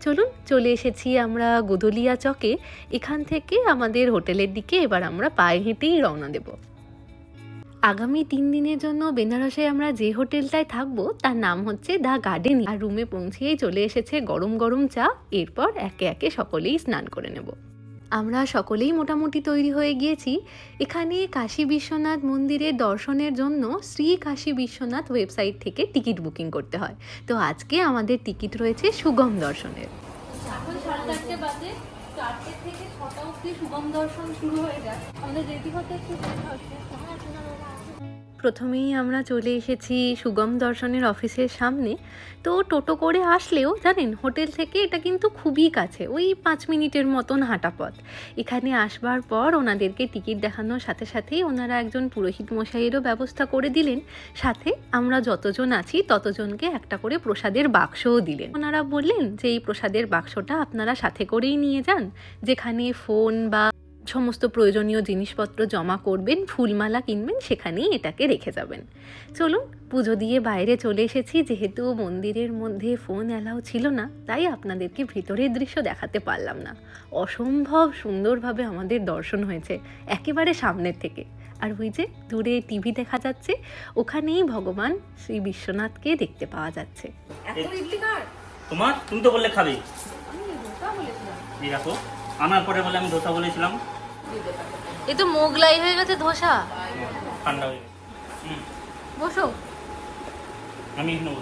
চলুন চলে এসেছি আমরা গোদলিয়া চকে। এখান থেকে আমাদের হোটেলের দিকে এবার আমরা পায়ে হেঁটেই রওনা দেব। আগামী তিন দিনের জন্য বেনারসে আমরা যে হোটেলটায় থাকব, তার নাম হচ্ছে দ্য গার্ডেন। আর রুমে পৌঁছেই চলে এসেছে গরম গরম চা। এরপর একে একে সকলেই স্নান করে নেব। আমরা সকলেই মোটামুটি তৈরি হয়ে গিয়েছি। এখানে কাশী বিশ্বনাথ মন্দিরের দর্শনের জন্য শ্রী কাশী বিশ্বনাথ ওয়েবসাইট থেকে টিকিট বুকিং করতে হয়। তো আজকে আমাদের টিকিট রয়েছে সুগম দর্শনের। সুগম দর্শন শুরু হয়ে যায়। আমাদের হতে একটু প্রথমেই আমরা চলে এসেছি সুগম দর্শনের অফিসের সামনে। তো টোটো করে আসলেও জানেন, হোটেল থেকে এটা কিন্তু খুবই কাছে, ওই পাঁচ মিনিটের মতন হাঁটা পথ। এখানে আসবার পর ওনাদেরকে টিকিট দেখানোর সাথে সাথেই ওনারা একজন পুরোহিত মশাইয়েরও ব্যবস্থা করে দিলেন। সাথে আমরা যতজন আছি, ততজনকে একটা করে প্রসাদের বাক্সও দিলেন। ওনারা বললেন যে, এই প্রসাদের বাক্সটা আপনারা সাথে করেই নিয়ে যান। যেখানে ফোন বা সমস্ত প্রয়োজনীয় জিনিসপত্র জমা করবেন ফুলমালা কিনবেন সেখানেই এটাকে রেখে যাবেন। চলুন পুজো দিয়ে বাইরে চলে এসেছি যেহেতু মন্দিরের মধ্যে ফোন অ্যালাউ ছিল না তাই আপনাদেরকে ভিতরের দৃশ্য দেখাতে পারলাম না। অসম্ভব সুন্দরভাবে আমাদের দর্শন হয়েছে একেবারে সামনের থেকে। আর ওই যে দূরে টিভি দেখা যাচ্ছে ওখানেই ভগবান শ্রী বিশ্বনাথকে দেখতে পাওয়া যাচ্ছে। এত ইডলি কার তোমার? তুমি তো বললে খাবে। আমি ধোসা বলেছিলাম। এই দেখো আমার পরে বলে আমি ধোসা বলেছিলাম। এ তো মোগলাই হয়ে গেছে ধোসা? ঠান্ডা হয়ে বসো। আমি নেব।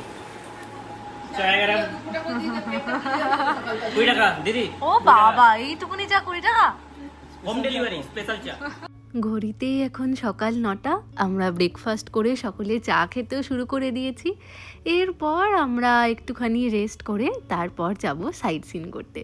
ও বাবা এইটুকুনি চা কুড়ি টাকা? হোম ডেলিভারি স্পেশাল চা। ঘড়িতেই এখন সকাল নটা আমরা ব্রেকফাস্ট করে সকলে চা খেতেও শুরু করে দিয়েছি। এরপর আমরা একটুখানি রেস্ট করে তারপর যাব সাইট সিন করতে।